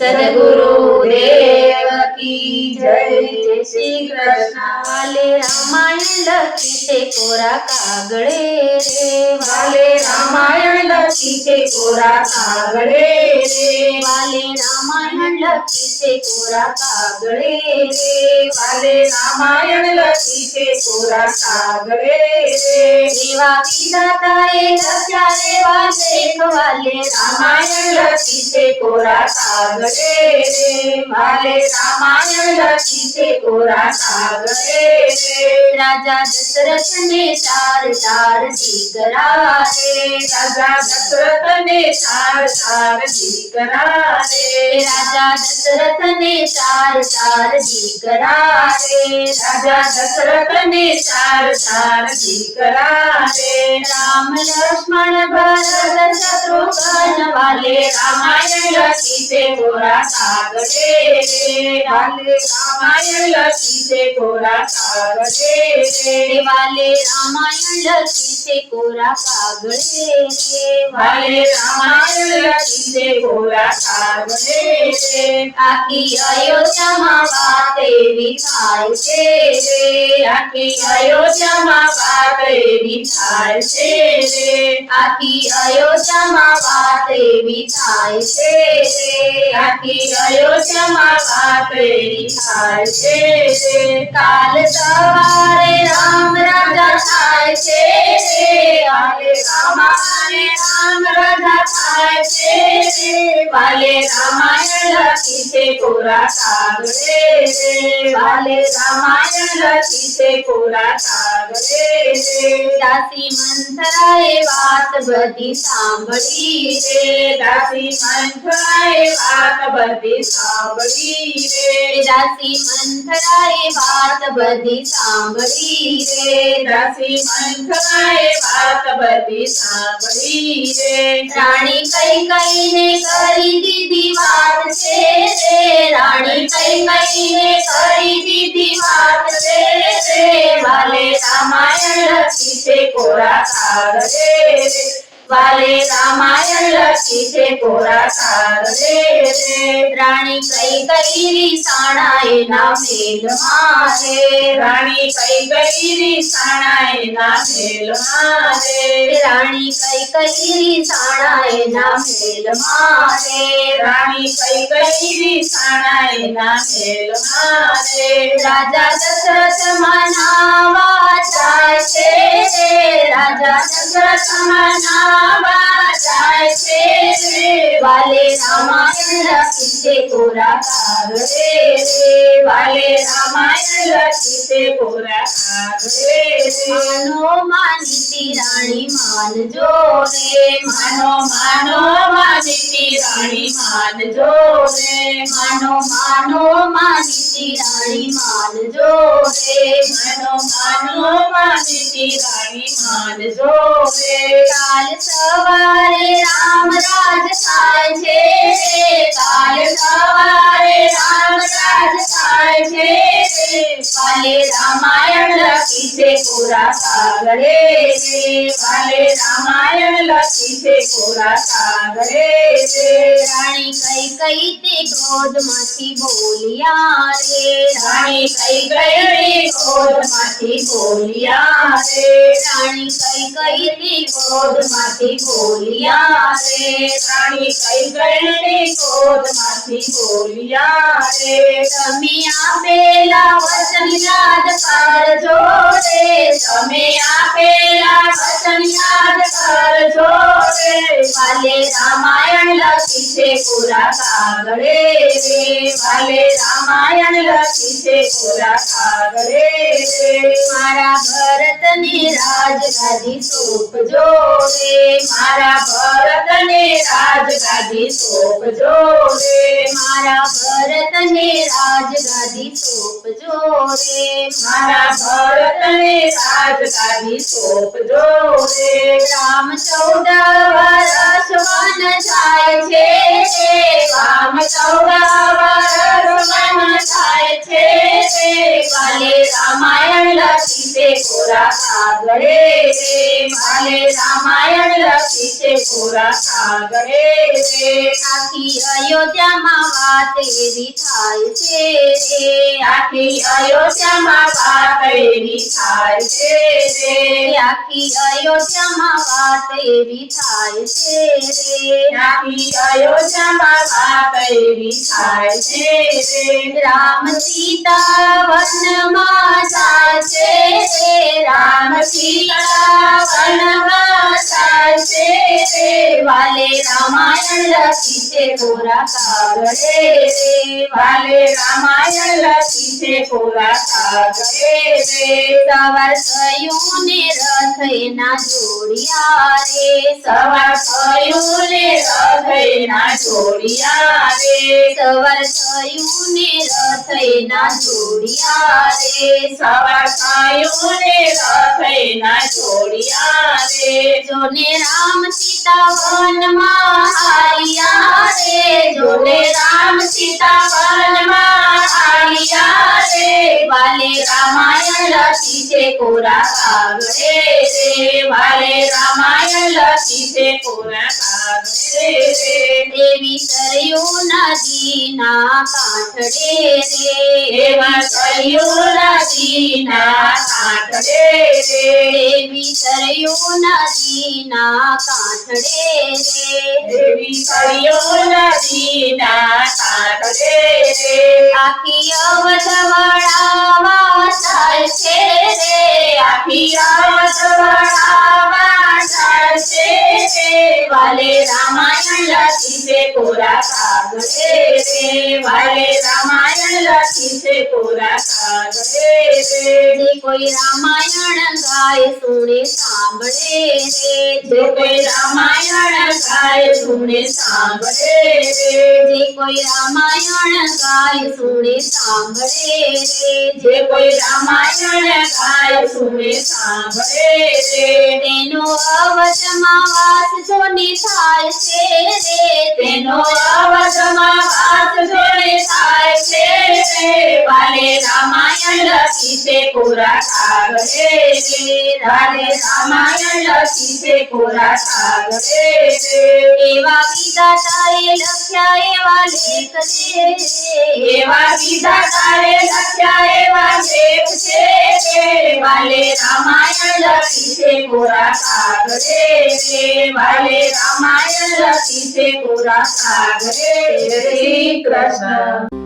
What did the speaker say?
સદગુરુ દેવ કી જય જય શ્રી કૃષ્ણ વાલે રામાયણ લખી છે કોરા કાગળે રે વાલે રામાયણ सीते कोरा कागड़े रे वाले रामायण लक्ष्मी कोरा कागड़े रे वाले रामायण लक्ष्मी कोरा कागड़े। रे देवा विधाता एक प्यारे वाले वाले रामायण लक्ष्मी कोरा कागड़े। रे वाले रामायण लक्ष्मी कोरा कागड़े। रे राजा दशरथ ने चार चार दिगरा रे राजा दशरथ ने सार सार राजा दशरथ ने सार सार राजा दशरथ ने सार सार राम लक्ष्मण भरत शत्रुघ्न वाले रामायण सीते कोरा सागरे. रे रामायण सीते कोरा सागरे. रे वाले रामायण सीते कोरा सागरे. हरे रामायणीते घोरा रे आखी अयोध्यामा वाते विचार छे रे आखी अयोध्यामा वाते विचार छे रे आखी अयोध्यामा वाते विचार छे रे आखी अयोध्यामा वाते विचार छे रे काल सवारे राम राजा થાય છે રે આલે રામા वाले राम रघाए रे वाले रामायण रचिते कोरा सागरे। रे वाले रामायण रचिते कोरा सागरे। रे दासी मंथराए बात बदी सांबड़ी रे। दासी मंत्राए बात बदी सांबड़ी रे। दासी मंथराए बात बदी सांभळी रे। दासी मंत्राए बात बदी सांभळी તુલસી રાણી કઈ કઈ ને કરી દીધી વાત છે રે? રાણી કઈ કઈ ને કરી દીધી વાત છે રે? વાલે રામાયણ લખી છે કોરા કાળ રે वाले रामायण लक्ष्मी से कोरा सार रे कई कै कैरी साणाय ना मेल मारे. रानी कई कै कैरी साणाय ना मेल मारे. रानी कई कै कैरी साणाय ना मेल मारे. रानी कई कै कैरी साणाय ना मेल मारे. राजा दशरथ मनावा चाहे राजा sarasamana va रचाए रे वाले रामायण रचिते कोरा काग रे रे वाले रामायण रचिते कोरा काग रे मानो मानिती रानी मान जो रे मानो मानो मानिती रानी मान जो रे मानो मानो मानिती रानी मान जो रे मानो मानो मानिती रानी मान जो रे કાલ સવારે રામ રાજ થાય છે રે કાલ સવારે રામ રાજ થાય છે રે વાલે રામાયણ લખી છે કોરા કાગળે રે વાલે રામાયણ લખી છે કોરા કાગળે રે રાણી કઈ કઈ તે ક્રોધમાંથી બોલ્યા રે રાણી કઈ ગઈ ક્રોધમાંથી બોલ્યા રે રાણી કઈ કઈ તે માંથી બોલિયા રે? રાણી કઈ ગઈ માંથી બોલ્યા રે? તમે આપેલા વચન યાદ કરજો રે તમે આપેલા वाले रामायण लसीते पूरा सागरे रे वाले रामायण लसीते पूरा सागरे रे मारा भरत ने राज गादी जो रे मारा भरत ने राज गादी जो रे मारा भरत ने राज गादी जो रे मारा भरत ने राज गादी जो रे राम चौदह છે રે રામ ચૌદા વર્ષ વન થાય છે રે વાલે રામાયણ લખી છે કોરા કાગળે રે વાલે રામાયણ લખી છે કોરા કાગળે રે આખી અયોધ્યામાં વાત એવી થાય છે રે આખી અયોધ્યામાં વાત એવી થાય છે રે આખી અયોધ્યામાં વાત એવી થાય છે રે આખી અયોધ્યામાં વાત એવી થાય છે રે રામ સીતા વનમાં જાય છે રે રામ સીતા વનમાં જાય છે રે વાલે રામાયણ લખી છે કોરા કાગળે રે વાલે રામાયણ લખી છે કોરા કાગળે રે સવાર થયું ને રથ જોડિયા રે, સવાર થયું ને હૃદયના જોડિયા રે. સવાર થયું ને રથ જોડિયા રે, સવાર થયું ને હૃદયના છે કોરા કાગળે રે વાલે રામાયણ લખી છે કોરા કાગળે રે દેવી સરયુ નદીના કાંઠડે રે એવા કયું નદીના રે દેવી સરયુ નદીના કાંઠડે રે. એવી કયું નદીના કાંઠડે રે. આખી થાય છે રે. આખી અવતરણામાં ચાલશે રે. વાલે રામાયણ લખી છે કોરા કાગળે રે. વાલે રામાયણ લખી છે કોરા કાગળે રે. કોઈ રામાયણ ગાય સુણે સાંભળે રે, જે કોઈ રામાયણ ગાય સુણે સાંભળે રે, જે કોઈ રામાયણ ગાય સુણે સાંભળે રે, જે કોઈ રામાયણ ગાય સુણે સાંભળે રે. તેનો અવજમાં વાત જોને થાય છે રે, તેનો અવજમાં વાત જોડે થાય છે રે. પાલે રામાયણ લખી છે પૂરા કાગળે राधे रामायण लक्ष्मीचे कोरा सागरे देवा विदातारे लक्ष्याये वाले कसे देवा विदातारे लक्ष्याये कृष्ण